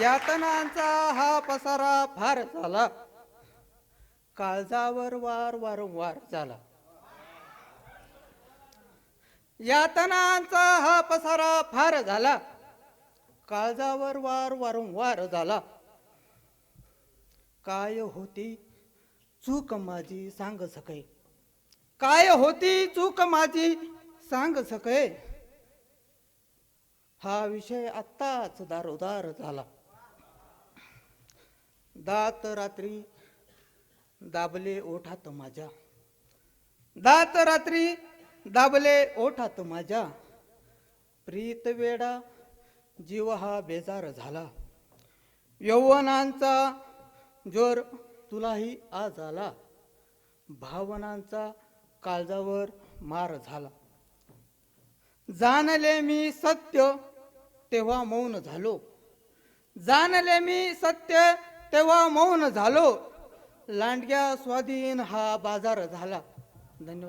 यातनांचा हा पसारा फार झाला. काळजावर वार वारंवार झाला. यातनांचा हा पसारा फार झाला. काळजावर वार वारंवार झाला. काय होती चूक माझी सांग सके. काय होती चूक माझी सांग सके. हा विषय आत्ताच दारोदार झाला. दात रात्री दाबले ओठात माझ्या. दात रात्री दाबले ओठात माझ्या. प्रीत वेडा जीव हा बेजार झाला. यौवनांचा जोर तुलाही आज आला. भावनांचा काळजावर मार झाला. जाणले मी सत्य तेव्हा मौन झालो. जाणले मी सत्य तेव्हा मौन झालो. लांडग्या स्वाधीन हा बाजार झाला. धन्यवाद.